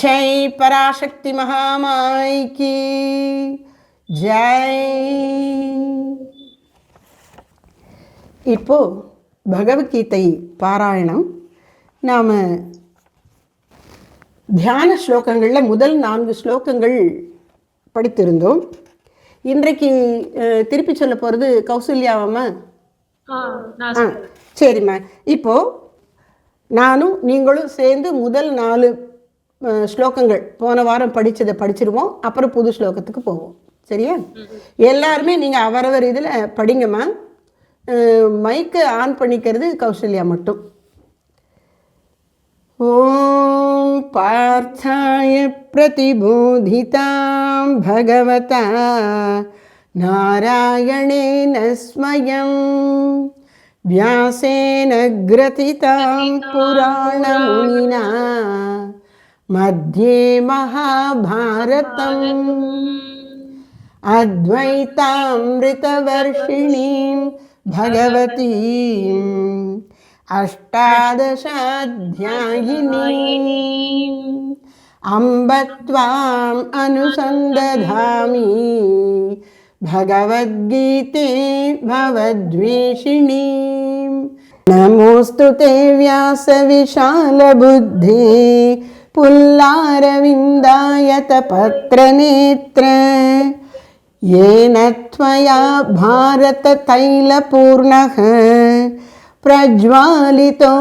ஜெய் பராசக்தி மகாமாய்க்கு. ஜெய். இப்போ பகவத்கீதை பாராயணம். நாம் தியான ஸ்லோகங்களில் முதல் நான்கு ஸ்லோகங்கள் படித்திருந்தோம். இன்றைக்கு திருப்பி சொல்ல போகிறது கௌசல்யாவாம்மா? ஆ, சரிம்மா. இப்போது நானும் நீங்களும் சேர்ந்து முதல் நாலு ஸ்லோகங்கள் போன வாரம் படித்ததை படிச்சிருவோம் அப்புறம் புது ஸ்லோகத்துக்கு போவோம் சரியா எல்லாருமே நீங்கள் அவரவர் இதில் படிங்கம்மா மைக்கை ஆன் பண்ணிக்கிறது கௌசல்யா மட்டும் ॐ पार्थाय प्रतिबोधितां भगवता नारायणेन स्वयं व्यासेन ग्रथितां पुराणमुनिना मध्ये महाभारतम् अद्वैतामृतवर्षिणीं भगवतीम् अष्टादशाध्यायिनीम् अम्ब त्वाम् अनुसन्दधामि भगवद्गीते भवद्वेषिणीम् नमोऽस्तु ते व्यासविशालबुद्धे पुल्लारविन्दायतपत्रनेत्र। येन त्वया भारततैलपूर्णः। प्रज्वालितो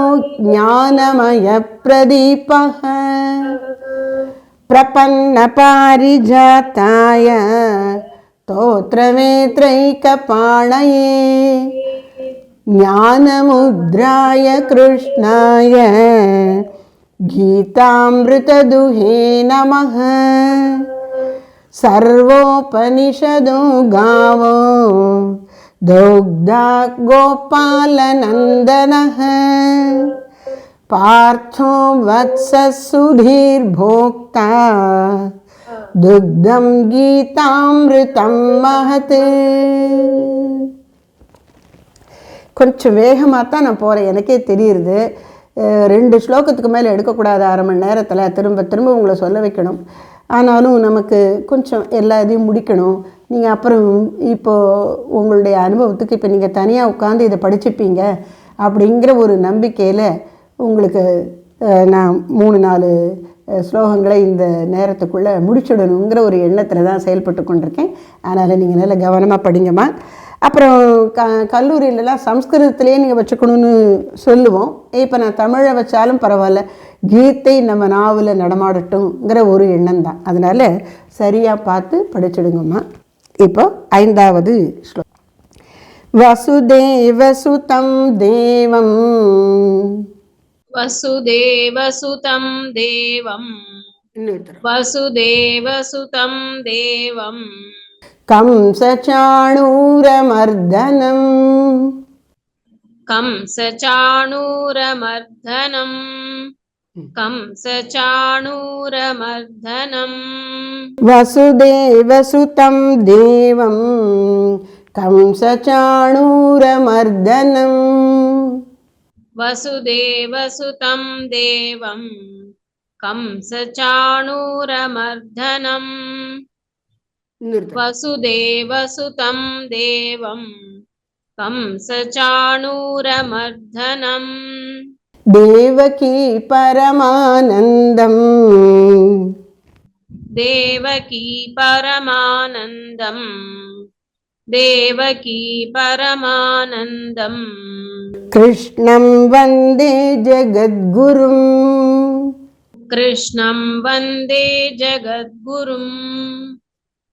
ज्ञानमयप्रदीपः। प्रपन्नपारिजाताय स्तोत्रवेत्रैकपाणये ज्ञानमुद्राय कृष्णाय गीतामृतदुहे नमः सर्वोपनिषदो गावो दोग्धा गोपालनन्दनः पार्थो वत्सः सुधीर्भोक्ता दुग्धं गीतामृतं महत् கொஞ்சம் வேகமாக தான் நான் போகிறேன் எனக்கே தெரியுது அஹ் ரெண்டு ஸ்லோகத்துக்கு மேலே எடுக்கக்கூடாது அரை மணி நேரத்தில் திரும்ப திரும்ப உங்களை சொல்ல வைக்கணும். ஆனாலும் நமக்கு கொஞ்சம் எல்லா இதையும் முடிக்கணும். நீங்கள் அப்புறம் இப்போது உங்களுடைய அனுபவத்துக்கு இப்போ நீங்கள் தனியாக உட்காந்து இதை படிச்சுப்பீங்க அப்படிங்கிற ஒரு நம்பிக்கையில் உங்களுக்கு நான் மூணு நாலு ஸ்லோகங்களை இந்த நேரத்துக்குள்ளே முடிச்சுடணுங்கிற ஒரு எண்ணத்தில் தான் செயல்பட்டு கொண்டிருக்கேன். அதனால் நீங்கள் நல்லா கவனமாக படிங்கம்மா. அப்புறம் க கல்லூரியிலலாம் சம்ஸ்கிருதத்திலே நீங்கள் வச்சுக்கணும்னு சொல்லுவோம் இப்போ நான் தமிழை வச்சாலும் பரவாயில்ல கீதை நம்ம நாவில் நடமாடட்டும்ங்கிற ஒரு எண்ணம் தான் அதனால் சரியாக பார்த்து படிச்சிடுங்கம்மா இப்போ ஐந்தாவது ஸ்லோகம் வசுதேவசுதம் தேவம் वसुदेवसुतं देवम् இன்னொருத்தர் वसुदेवसुतं देवम् కంసచాణూరమర్దనం కంసచాణూరమర్దనం కంసచాణూరమర్దనం వసుదేవసుతం దేవం కంసచాణూరమర్దనం వసుదేవసుతం దేవం కంసచాణూరమర్దనం వసుదేవసుతం దేవం కంసచాణూరమర్ధనం దేవకీ పరమానందం. దేవకీ పరమానందం దేవకీ పరమానందం. కృష్ణం వందే జగద్గురుం. కృష్ణం వందే జగద్గురుం.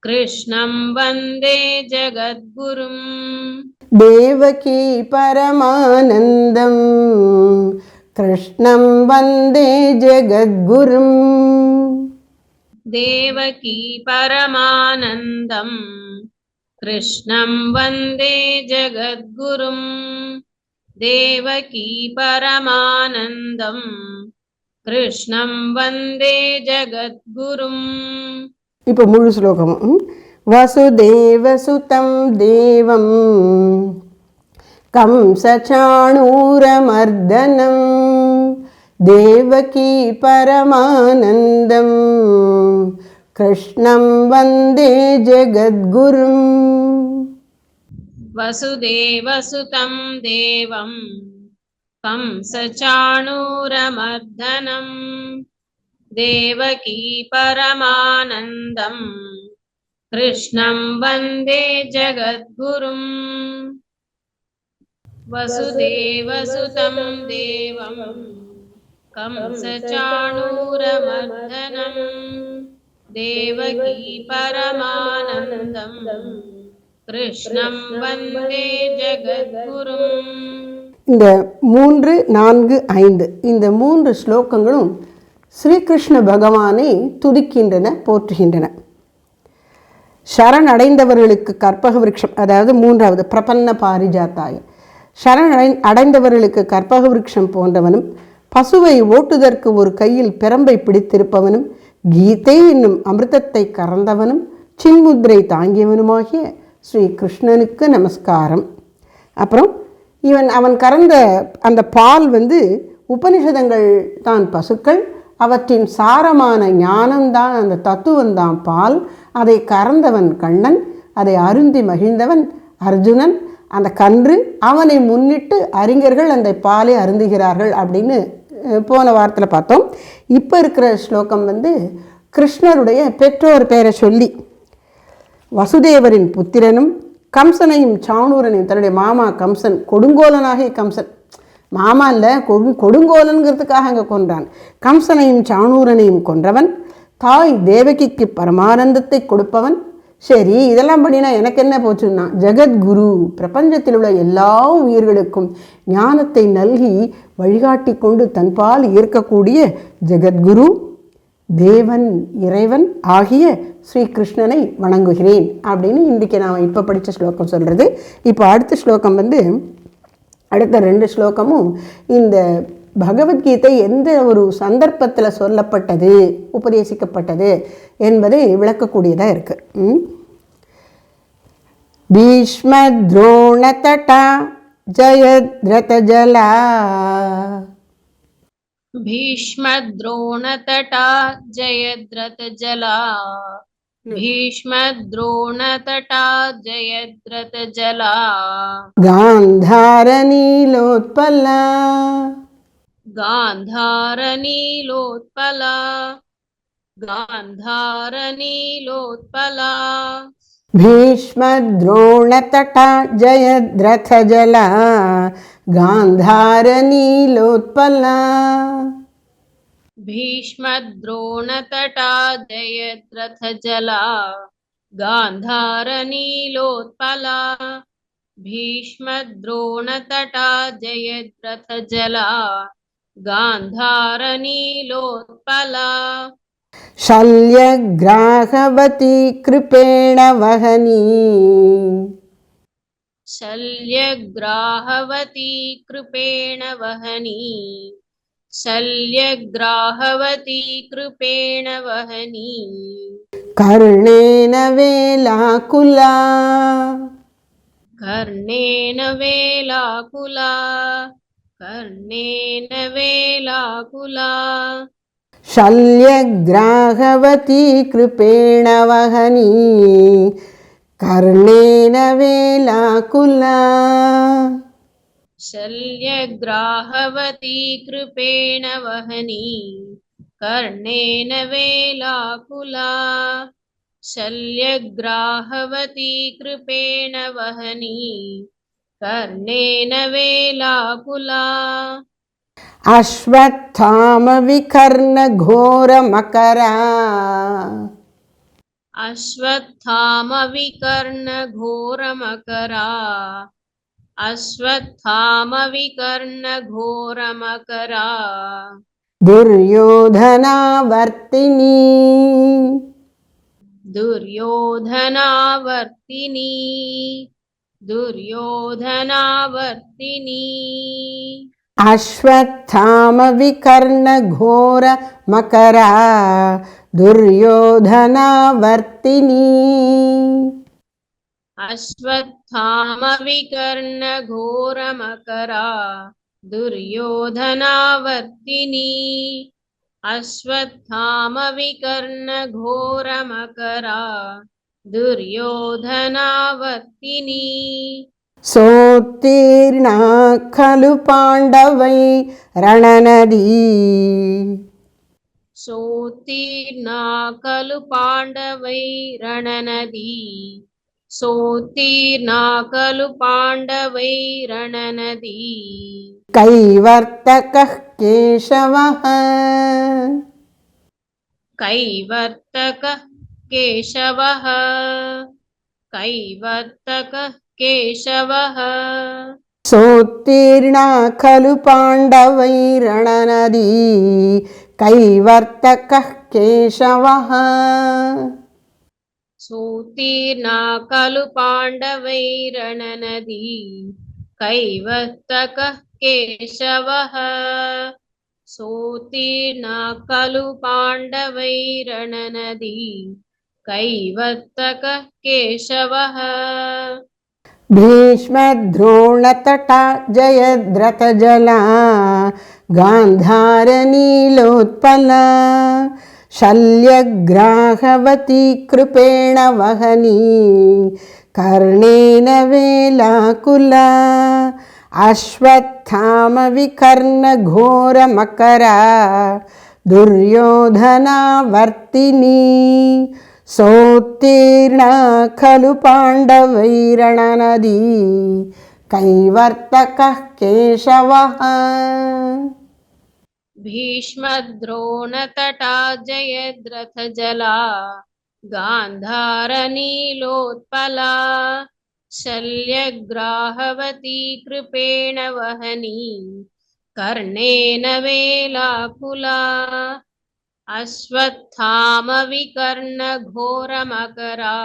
कृष्णं वन्दे जगद्गुरुम्। देवकी परमानन्दम्। कृष्णं वन्दे जगद्गुरुम्। देवकी परमानन्दम्। कृष्णं वन्दे जगद्गुरुम्। देवकी परमानन्दम्। कृष्णं वन्दे जगद्गुरुम् இப்போ முழு ஸ்லோகமும் வசுதேவசுதம் தேவம் कंसचाणूरमर्दनं தேவகி பரமானந்தம் கிருஷ்ணம் வந்தே ஜெகத்குரும் वसुदेवसुतं देवं कंसचाणूरमर्दनम् देवकी परमानन्दम् कृष्णं वन्दे जगद्गुरुम् वसुदेवसुतं देवं कंसचाणूरमर्दनम् देवकी परमानन्दम् கிருஷ்ணம் வந்தே ஜகத்குரும் இந்த மூன்று நான்கு ஐந்து இந்த மூன்று ஸ்லோகங்களும் ஸ்ரீகிருஷ்ண பகவானை துதிக்கின்றன போற்றுகின்றன. சரணடைந்தவர்களுக்கு கற்பக விருட்சம் அதாவது மூன்றாவது பிரபன்ன பாரிஜாத்தாய சரணடை அடைந்தவர்களுக்கு கற்பக விருட்சம் போன்றவனும் பசுவை ஓட்டுதற்கு ஒரு கையில் பிரம்பை பிடித்திருப்பவனும் கீதை என்னும் அமிர்தத்தை கறந்தவனும் சின்முத்ரை தாங்கியவனுமாகிய ஸ்ரீ கிருஷ்ணனுக்கு நமஸ்காரம். அப்புறம் இவன் அவன் கறந்த அந்த பால் வந்து உபனிஷதங்கள் தான் பசுக்கள் அவற்றின் சாரமான ஞானம்தான் அந்த தத்துவம்தான் பால். அதை கறந்தவன் கண்ணன் அதை அருந்தி மகிழ்ந்தவன் அர்ஜுனன். அந்த கன்று அவனை முன்னிட்டு அறிஞர்கள் அந்த பாலை அருந்துகிறார்கள் அப்படின்னு போன வாரத்தில் பார்த்தோம். இப்போ இருக்கிற ஸ்லோகம் வந்து கிருஷ்ணருடைய பெற்றோர் பெயரை சொல்லி வசுதேவரின் புத்திரனும் கம்சனையும் சாணூரனையும் தன்னுடைய மாமா கம்சன் கொடுங்கோலனாகிய கம்சன். மாமா இல்லை கொடு கொடுங்கோலன்கிறதுக்காக அங்கே கொன்றான். கம்சனையும் சாணூரனையும் கொன்றவன் தாய் தேவகிக்கு பரமானந்தத்தை கொடுப்பவன். சரி இதெல்லாம் பண்ணினா எனக்கு என்ன போச்சுன்னா ஜெகத்குரு பிரபஞ்சத்தில் உள்ள எல்லா உயிர்களுக்கும் ஞானத்தை நல்கி வழிகாட்டி கொண்டு தன்பால் ஈர்க்கக்கூடிய ஜெகத்குரு தேவன் இறைவன் ஆகிய ஸ்ரீகிருஷ்ணனை வணங்குகிறேன் அப்படின்னு இன்றைக்கி நான் இப்போ படித்த ஸ்லோகம் சொல்கிறது இப்போ அடுத்த ஸ்லோகம் வந்து அடுத்த ரெண்டு ஸ்லோகமும் இந்த பகவத்கீதை எந்த ஒரு சந்தர்ப்பத்தில் சொல்லப்பட்டது உபதேசிக்கப்பட்டது என்பதை விளக்கக்கூடியதாக இருக்குது பீஷ்மத்ரோணதடா ஜயத்ரதஜலா भीष्मद्रोणतटा जयद्रथजला भीष्मद्रोणतटा जयद्रथजला गान्धारनीलोत्पला। गान्धारनीलोत्पला। गान्धारनीलोत्पला। भीष्मद्रोणतटा जयद्रथजला गान्धारनीलोत्पला। भीष्मद्रोणतटा जयद्रथजला गान्धारनीलोत्पला भीष्मद्रोणतटा जयद्रथजला गान्धारनीलोत्पला। शल्यग्राहवती कृपेण वहनी। शल्यग्राहवती कृपेण वहनी। शल्यग्राहवती कृपेण वहनी कर्णेन वेलाकुला कर्णेन वेलाकुला कर्णेन वेलाकुला शल्यग्राहवती कृपेण वहनी कर्णेन वेलाकुला शल्यग्राहवती कृपेण वहनी कर्णेन वेलाकुला। शल्यग्राहवती कृपेण वहनी कर्णेन वेलाकुला। अश्वत्थामविकर्णघोरमकरा। अश्वत्थामविकर्णघोरमकरा। अश्वत्थामविकर्णघोरमकरा। दुर्योधनावर्तिनी। दुर्योधनावर्तिनी। दुर्योधनावर्तिनी। अश्वत्थामविकर्णघोरमकरा। दुर्योधनावर्तिनी। अश्वत्थामविकर्णघोरमकरा दुर्योधनावर्तिनी अश्वत्थामविकर्णघोरमकरा दुर्योधनावर्तिनी सोत्तीर्णा खलु पाण्डवै रणनदी सोत्तीर्णा खलु पाण्डवैरणनदी सोत्तीर्णा खलु पाण्डवैरणनदी कैवर्तकः केशवः कैवर्तकः केशवः कैवर्तकः केशवः सोत्तीर्णा खलु पाण्डवै रणनदी कैवर्तकः केशवः सोत्तीर्णा खलु पाण्डवैरणनदी कैवर्तकः केशवः सोत्तीर्णा खलु पाण्डवैरणनदी कैवर्तकः केशवः भीष्मद्रोणतटा जयद्रथजला गान्धारनीलोत्पला शल्यग्राहवती कृपेण वहनी कर्णेन वेलाकुला अश्वत्थामविकर्णघोरमकरा दुर्योधनावर्तिनी सोत्तीर्णा खलु पाण्डवैरणनदी कैवर्तकः केशवः भीष्मद्रोणतटा जयद्रथजला गान्धारनीलोत्पला शल्यग्राहवती कृपेण वहनी कर्णेन वेलाकुला अश्वत्थामविकर्णघोरमकरा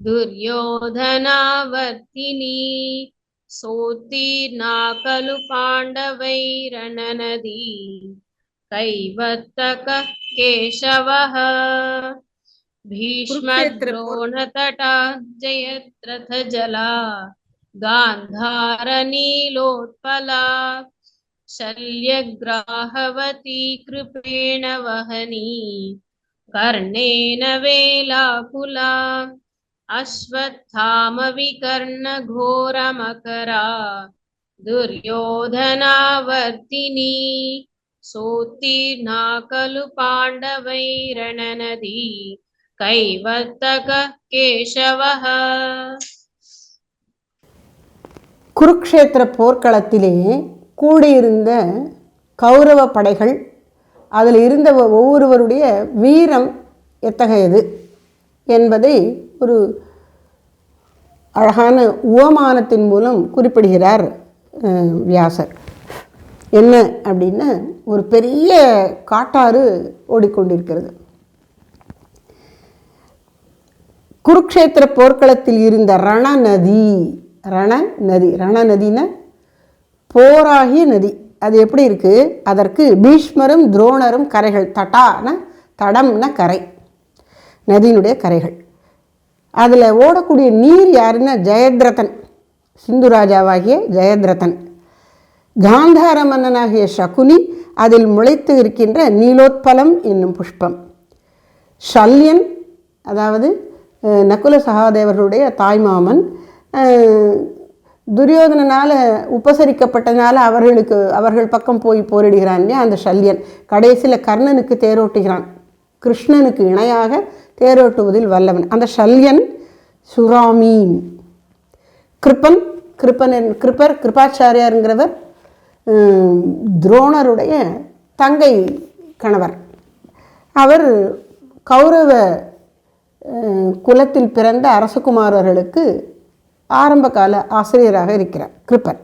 दुर्योधनावर्तिनी सोत्तीर्णा खलु पाण्डवैरणनदी कैवर्तकः केशवः। भीष्मद्रोणतटा जयद्रथजला गान्धारनीलोत्पला शल्यग्राहवती कृपेण वहनी कर्णेन वेलाकुला। अश्वत्थामविकर्णघोरमकरा दुर्योधनावर्तिनी सोत्तीर्णा खलु पाण्डवैरणनदी कैवर्तकः केशवः குருக்ஷேத்திர போர்க்களத்திலே கூடியிருந்த கௌரவ படைகள் அதில் இருந்த ஒ- ஒவ்வொருவருடைய வீரம் எத்தகையது என்பதை ஒரு அழகான உவமானத்தின் மூலம் குறிப்பிடுகிறார் வியாசர். என்ன அப்படின்னா ஒரு பெரிய காட்டாறு ஓடிக்கொண்டிருக்கிறது. குருக்ஷேத்திர போர்க்களத்தில் இருந்த ரணநதி ரண நதி ரணநதினா போராகிய நதி. அது எப்படி இருக்குது அதற்கு பீஷ்மரும் துரோணரும் கரைகள் தட்டான தடம்னா கரை. நதியினுடைய கரைகள். அதில் ஓடக்கூடிய நீர் யாருன்னா ஜெயத்ரதன் சிந்து ராஜாவாகிய ஜெயத்ரதன். காந்தார மன்னனாகிய சகுனி அதில் முளைத்து இருக்கின்ற நீலோத்பலம் என்னும் புஷ்பம். ஷல்யன் அதாவது நகுல சகாதேவர்களுடைய தாய்மாமன் அஹ், துரியோதனனால் உபசரிக்கப்பட்டனால அவர்களுக்கு அவர்கள் பக்கம் போய் போரிடுகிறான் இல்லையா? அந்த ஷல்யன் கடைசியில் கர்ணனுக்கு தேரோட்டுகிறான். கிருஷ்ணனுக்கு இணையாக தேரோட்டுவதில் வல்லவன். அந்த ஷல்யன் சுராமீன். கிருப்பன் கிருப்பன் கிருப்பர் கிருபாச்சாரியாருங்கிறவர் துரோணருடைய தங்கை கணவர். அவர் கௌரவ குலத்தில் பிறந்த அரசகுமாரர்களுக்கு ஆரம்ப கால ஆசிரியராக இருக்கிறார் கிருப்பன்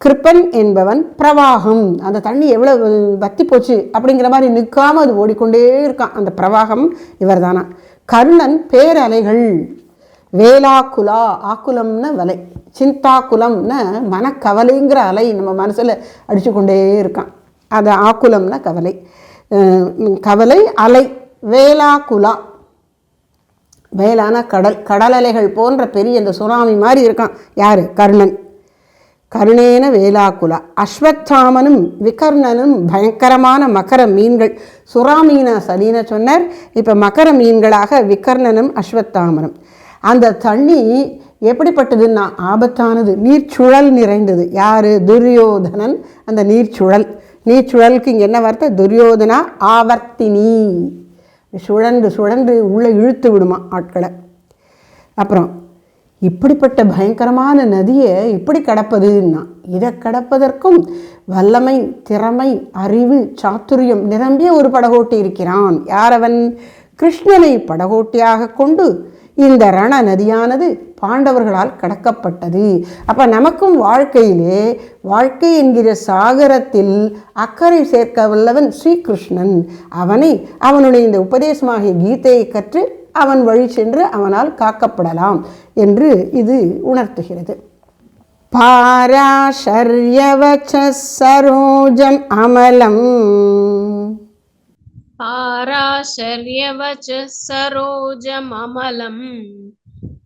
கிருப்பன் என்பவன் பிரவாகம். அந்த தண்ணி எவ்வளோ வத்தி போச்சு அப்படிங்கிற மாதிரி நிற்காமல் அது ஓடிக்கொண்டே இருக்கான். அந்த பிரவாகம் இவர்தானா? கர்ணன் பேரலைகள். வேலாக்குலா ஆக்குலம்னு வலை. சிந்தாக்குலம்னு மனக்கவலைங்கிற அலை நம்ம மனசில் அடிச்சுக்கொண்டே இருக்கான். அது ஆக்குலம்னா கவலை. கவலை அலை வேலாக்குலா. வேளான கடல் கடல் அலைகள் போன்ற பெரிய அந்த சுனாமி மாதிரி இருக்கான். யார்? கர்ணன். கருணேன வேலாக்குலா. அஸ்வத்தாமனும் விகர்ணனும் பயங்கரமான மகர மீன்கள். சுறா மீனா சலீன சொன்னார். இப்போ மகர மீன்களாக விகர்ணனும் அஸ்வத்தாமனும். அந்த தண்ணி எப்படிப்பட்டதுன்னா ஆபத்தானது. நீர்ச்சுழல் நிறைந்தது. யார்? துரியோதனன். அந்த நீர்ச்சுழல். நீர்ச்சுழலுக்கு இங்கே என்ன வார்த்தை? துரியோதனா ஆவர்த்தினி. சுழன்று சுழன்று உள்ளே இழுத்து விடுமா ஆட்களை. அப்புறம் இப்படிப்பட்ட பயங்கரமான நதியை இப்படி கடப்பதுன்னா இதை கடப்பதற்கும் வல்லமை திறமை அறிவு சாத்துரியம் நிரம்பிய ஒரு படகோட்டி இருக்கிறான். யாரவன்? கிருஷ்ணனை படகோட்டியாக கொண்டு இந்த ரண நதியானது பாண்டவர்களால் கடக்கப்பட்டது. அப்போ நமக்கும் வாழ்க்கையிலே வாழ்க்கை என்கிற சாகரத்தில் அக்கறை சேர்க்க வல்லவன் ஸ்ரீகிருஷ்ணன் அவனை அவனுடைய இந்த உபதேசமாகிய கீதையை கற்று அவன் வழி சென்று அவனால் காக்கப்படலாம் என்று இது உணர்த்துகிறது. பாராஷர்யவச்ச சரோஜம் அமலம். பாராஷர்யவச்ச சரோஜம் அமலம்.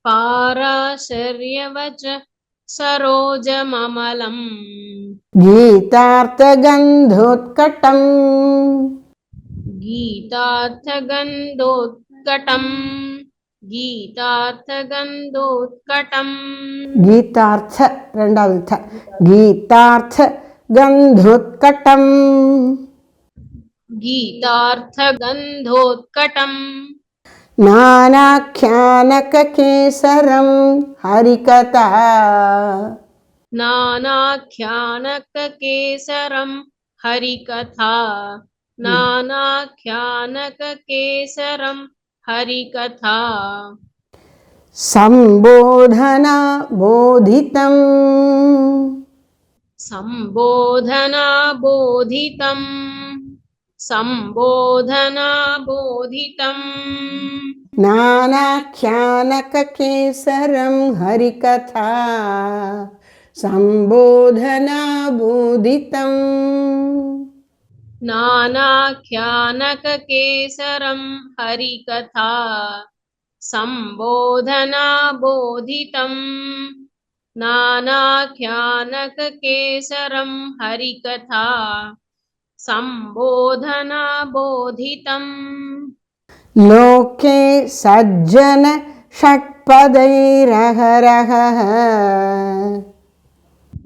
பாராஷர்யவச்ச சரோஜம் அமலம். கீதார்த்தகந்தோத்கட்டம். கீதார்த்தகந்தோத் गीतार्थगन्धोत्कटम् गीतार्थगन्धोत्कटम्। गीतार्थ രണ്ടാമത് ഥ हरिकथा। नानाख्यानककेसरं हरिकथा। नानाख्यानककेसरं हरिकथा। सम्बोधना बोधितम्। सम्बोधना बोधितम्। सम्बोधना बोधितम्। नानाख्यानककेसरं हरिकथा। सम्बोधना बोधितम्। नानाख्यानककेसरं हरिकथा सम्बोधना बोधितम् नानाख्यानककेसरं हरिकथा सम्बोधना बोधितम् लोके सज्जन षट्पदैरहरहः।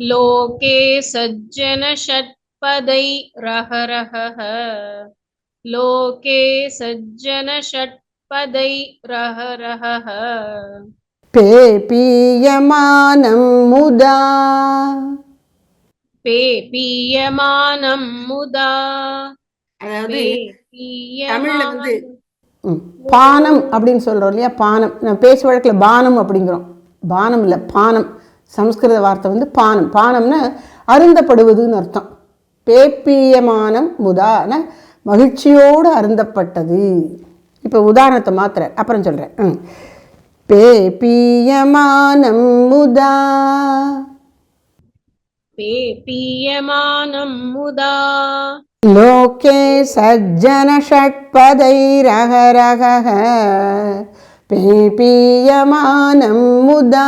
लोके सज्जनषट्पदैरहरहः लोके सज्जनषट्पदैरहरहः पेपीयमानं मुदा पेपीयमानं मुदा அதாவது தமிழ்ல வந்து पेपीयमानं ம், பானம் அப்படின்னு சொல்கிறோம் இல்லையா பானம் நான் பேச்சு வழக்கில் பானம் அப்படிங்கிறோம் பானம் இல்லை பானம் சம்ஸ்கிருத வார்த்தை வந்து பானம் பானம்னா அருந்தப்படுவதுன்னு அர்த்தம் பேப்பியமானம் முதான மகிழ்ச்சியோடு அருந்தப்பட்டது. இப்போ உதாரணத்தை மாத்திர அப்புறம் சொல்கிறேன் ம். பேப்பியமானம் முதா பேப்பியமானம் முதா லோகே சஜ்ஜன ஷட்பதை ரக ரக பேப்பியமானம் முதா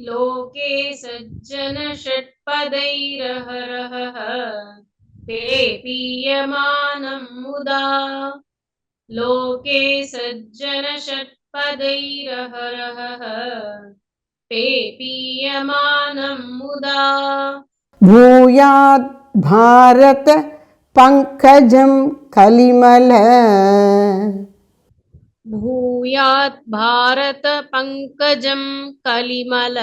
लोके सज्जन षट्पदैरहरः ते पीयमानं मुदा। लोके सज्जन षट्पदैरहरः ते पीयमानं मुदा। भूयात् भारत पङ्कजं कलिमल। भू भूयात् भारतपङ्कजं कलिमल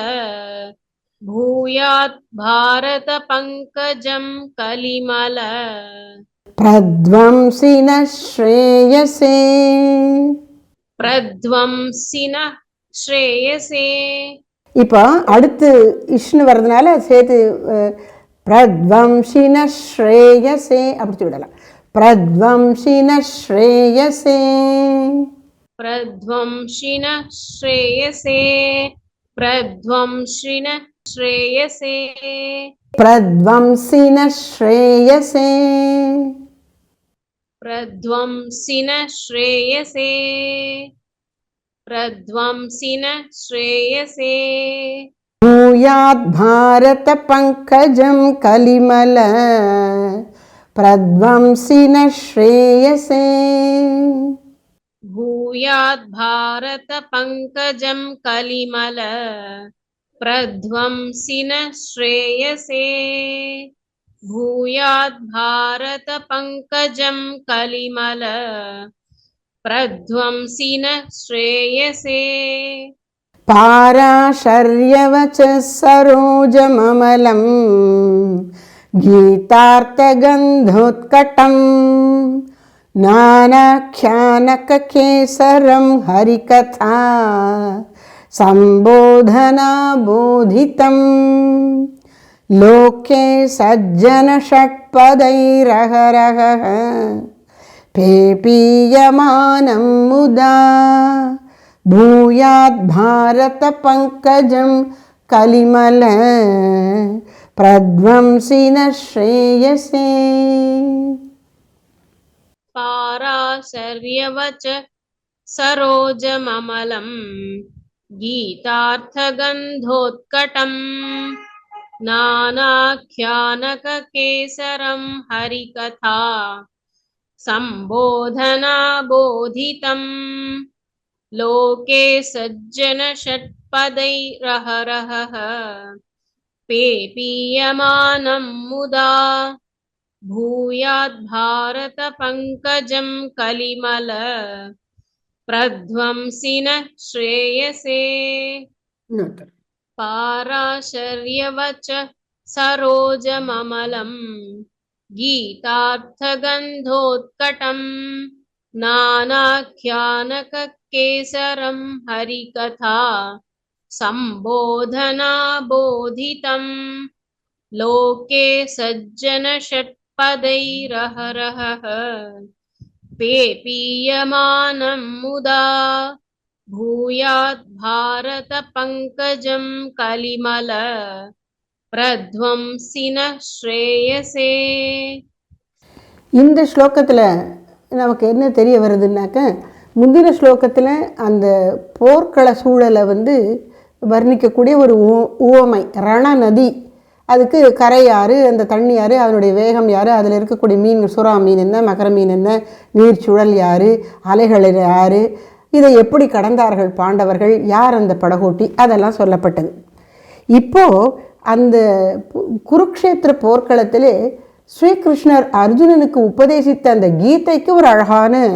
भूयात् भारतपङ्कजं कलिमल प्रध्वंसिनः श्रेयसे प्रध्वंसिनः श्रेयसे இப்போ அடுத்து இஷ்னு வர்றதுனால சேர்த்து அஹ், பிரத்வம்சின ஸ்ரேயசே அப்படி சொல்லலாம் பிரத்வம்சின ஸ்ரேயசே प्रध्वंशिन श्रेयसे प्रध्वंशिन श्रेयसे। प्रध्वंसिन श्रेयसे। प्रध्वंसिन श्रेयसे प्रध्वंसिन श्रेयसे। भूयात् भारत पङ्कजं कलिमल प्रध्वंसिन श्रेयसे। भूयाद्भारतपङ्कजं कलिमल प्रध्वंसिनः श्रेयसे। भूयाद्भारतपङ्कजं कलिमल प्रध्वंसिनः श्रेयसे। पाराशर्यवचः सरोजममलम् गीतार्थगन्धोत्कटम्। नानाख्यानककेसरं हरिकथा सम्बोधनाबोधितं लोके सज्जनषट्पदैरहरहः पेपीयमानं मुदा भूयात् भारतपङ्कजं कलिमल प्रध्वंसि न श्रेयसे पाराशर्यवच सरोजममलं गीतार्थगन्धोत्कटम्। नानाख्यानककेसरं हरिकथा। सम्बोधनाबोधितम्। लोके सज्जनषट्पदैरहरहः। पेपीयमानं मुदा भूयात् भारतपङ्कजं कलिमल प्रध्वंसि न श्रेयसे। पाराशर्यवच सरोजममलं गीतार्थगन्धोत्कटम् नानाख्यानककेसरं हरिकथा सम्बोधनाबोधितं लोके सज्जनषट्पदैरहरहः पेपीयमानं मुदा भूयात् भारतपङ्कजं कलिमल प्रध्वंसि न श्रेयसे இந்த ஸ்லோகத்தில் நமக்கு என்ன தெரிய வருதுன்னாக்க முந்தின ஸ்லோகத்தில் அந்த போர்க்கள சூழலை வந்து வர்ணிக்கக்கூடிய ஒரு உ- உவமை ரண நதி அதுக்கு கரை யார் அந்த தண்ணி யார் அதனுடைய வேகம் யார்? அதில் இருக்கக்கூடிய மீன் சுறா மீன் என்ன மகர மீன் என்ன நீர்ச்சுழல் யாரு அலைகள் யாரு இதை எப்படி கடந்தார்கள் பாண்டவர்கள் யார் அந்த படகோட்டி? அதெல்லாம் சொல்லப்பட்டது. இப்போ அந்த பு- குருக்ஷேத்திர போர்க்களத்திலே ஸ்ரீகிருஷ்ணர் அர்ஜுனனுக்கு உபதேசித்த அந்த கீதைக்கு ஒரு அழகான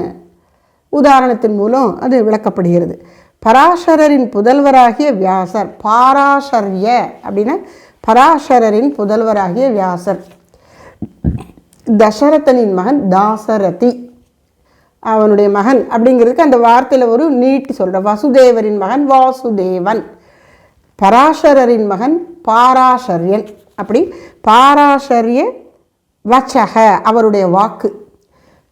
உதாரணத்தின் மூலம் அது விளக்கப்படுகிறது. பராசரரின் புதல்வராகிய வியாசர் பாராசர்ய அப்படின்னா பராசரரின் புதல்வராகிய வியாசர். தசரதனின் மகன் தாசரதி. அவனுடைய மகன் அப்படிங்கிறதுக்கு அந்த வார்த்தையில் ஒரு நீட்டி சொல்கிற வசுதேவரின் மகன் வாசுதேவன். பராசரரின் மகன் பாராசரியன். அப்படி பாராசரிய வச்சக அவருடைய வாக்கு.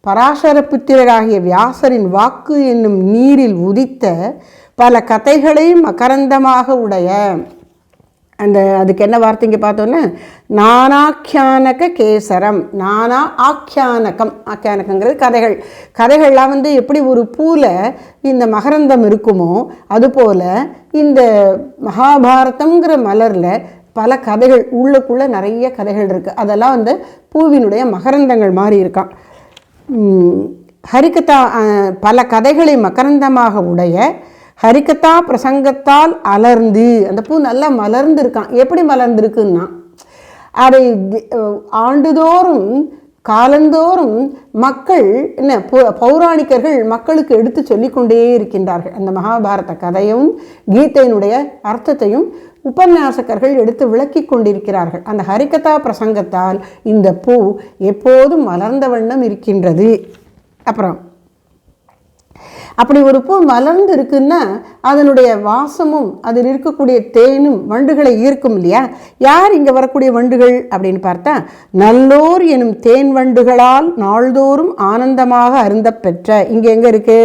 பராசர புத்திரராகிய வியாசரின் வாக்கு என்னும் நீரில் உதித்த பல கதைகளையும் மகரந்தமாக உடைய அந்த அதுக்கு என்ன வார்த்தைங்க பார்த்தோன்னா நானாக்கியானக கேசரம் நானா ஆக்கியானகம் ஆக்கியானகங்கிறது கதைகள். கதைகள்லாம் வந்து எப்படி ஒரு பூவில் இந்த மகரந்தம் இருக்குமோ அதுபோல் இந்த மகாபாரதம்ங்கிற மலரில் பல கதைகள் உள்ளுக்குள்ளே நிறைய கதைகள் இருக்குது அதெல்லாம் வந்து பூவினுடைய மகரந்தங்கள் மாதிரி இருக்கான். உம், ஹரிகதா பல கதைகளை மகரந்தமாக உடைய ஹரிக்கத்தா பிரசங்கத்தால் அலர்ந்து அந்த பூ நல்லா மலர்ந்துருக்கான். எப்படி மலர்ந்துருக்குன்னா அதை ஆண்டுதோறும் காலந்தோறும் மக்கள் என்ன பு- பௌராணிகர்கள் மக்களுக்கு எடுத்து சொல்லிக்கொண்டே இருக்கின்றார்கள். அந்த மகாபாரத கதையும் கீதையினுடைய அர்த்தத்தையும் உபன்யாசகர்கள் எடுத்து விளக்கி கொண்டிருக்கிறார்கள். அந்த ஹரிகதா பிரசங்கத்தால் இந்த பூ எப்போதும் மலர்ந்த வண்ணம் இருக்கின்றது. அப்புறம் அப்படி ஒரு பூ மலர்ந்து இருக்குன்னா அதனுடைய வாசமும் அதில் இருக்கக்கூடிய தேனும் வண்டுகளை ஈர்க்கும் இல்லையா? யார் இங்கே வரக்கூடிய வண்டுகள் அப்படின்னு பார்த்தா நல்லோர் எனும் தேன் வண்டுகளால் நாள்தோறும் ஆனந்தமாக அருந்தப்பெற்ற இங்கே எங்கே இருக்கு?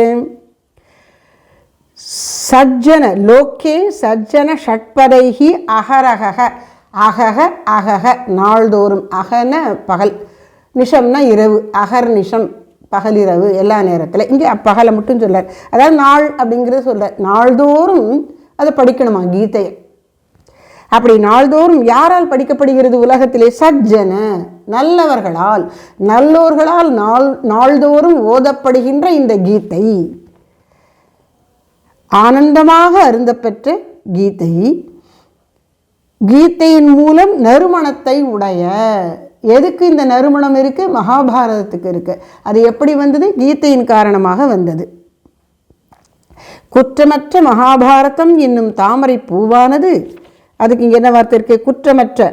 சஜ்ஜன லோக்கே சஜ்ஜன ஷட்பதைகி அகரகக அகக அகக நாள்தோறும். அகன பகல் நிஷம்னா இரவு அகர் நிஷம். பகலிரவு எல்லா நேரத்தில். இங்கே அப்பகலை மட்டும் சொல்றார். அதாவது நாள் அப்படிங்கிறது சொல்கிறார் நாள்தோறும் அதை படிக்கணுமா? கீதையை. அப்படி நாள்தோறும் யாரால் படிக்கப்படுகிறது உலகத்திலே? சஜ்ஜன நல்லவர்களால். நல்லோர்களால் நாள் நாள்தோறும் ஓதப்படுகின்ற இந்த கீதை. ஆனந்தமாக அருந்தப்பெற்ற கீதை. கீதையின் மூலம் நறுமணத்தை உடைய எதுக்கு இந்த நறுமணம் இருக்குது மகாபாரதத்துக்கு இருக்குது அது எப்படி வந்தது? கீதையின் காரணமாக வந்தது. குற்றமற்ற மகாபாரதம் என்னும் தாமரை பூவானது அதுக்கு இங்கே என்ன வார்த்தை இருக்கு? குற்றமற்ற.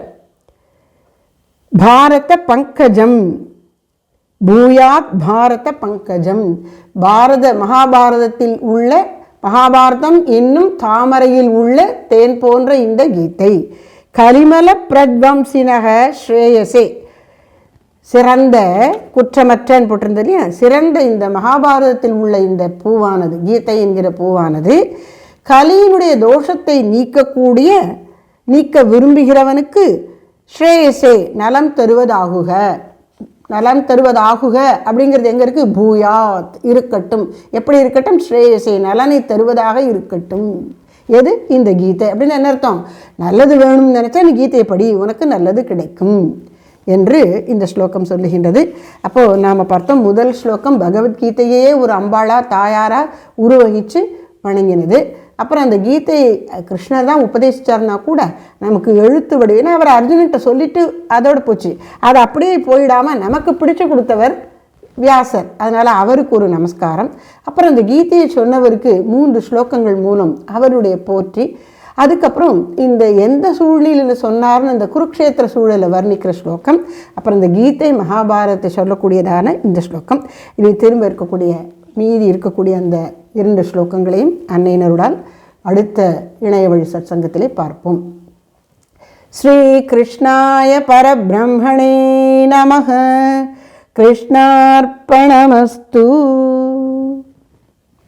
பாரத பங்கஜம். பூயாத் பாரத பங்கஜம். பாரத மகாபாரதத்தில் உள்ள மகாபாரதம் என்னும் தாமரையில் உள்ள தேன் போன்ற இந்த கீதை. கலிமல பிரத்வம்சினக ஸ்ரேயசே. சிறந்த குற்றமற்றன்னு போட்டிருந்தது இல்லையா? சிறந்த இந்த மகாபாரதத்தில் உள்ள இந்த பூவானது கீதை என்கிற பூவானது கலியினுடைய தோஷத்தை நீக்கக்கூடிய நீக்க விரும்புகிறவனுக்கு ஸ்ரேயசே நலம் தருவதாகுக. நலம் தருவதாகுக அப்படிங்கிறது எங்கே இருக்கு? பூயாத் இருக்கட்டும். எப்படி இருக்கட்டும்? ஸ்ரேயசே நலனை தருவதாக இருக்கட்டும். எது? இந்த கீதை. அப்படின்னு என்ன அர்த்தம்? நல்லது வேணும்னு நினச்சா நீ கீதையை படி உனக்கு நல்லது கிடைக்கும். என்று இந்த ஸ்லோகம் சொல்லுகின்றது. அப்போது நாம் பார்த்தோம் முதல் ஸ்லோகம் பகவத்கீதையே ஒரு அம்பாளா தாயாரா உருவகித்து வணங்கினது. அப்புறம் அந்த கீதையை கிருஷ்ணர் தான் உபதேசித்தார்னா கூட நமக்கு எழுத்து வடிவேனா அவர் அர்ஜுனன்கிட்ட சொல்லிட்டு அதோடு போச்சு. அது அப்படியே போயிடாமல் நமக்கு பிடிச்சு கொடுத்தவர் வியாசர். அதனால் அவருக்கு ஒரு நமஸ்காரம். அப்புறம் இந்த கீதையை சொன்னவருக்கு மூன்று ஸ்லோகங்கள் மூலம் அவருடைய போற்றி அதுக்கப்புறம் இந்த எந்த சூழ்நிலையில் சொன்னார்னு இந்த குருக்ஷேத்திர சூழலை வர்ணிக்கிற ஸ்லோகம் அப்புறம் இந்த கீதை மகாபாரத்தை சொல்லக்கூடியதான இந்த ஸ்லோகம். இனி திரும்ப இருக்கக்கூடிய மீதி இருக்கக்கூடிய அந்த இரண்டு ஸ்லோகங்களையும் அன்னையினருடால் அடுத்த இணையவழி சத்சங்கத்திலே பார்ப்போம். ஸ்ரீகிருஷ்ணாய பரபிரம்மணே நமக. கிருஷ்ணார்ப்பணமஸ்து.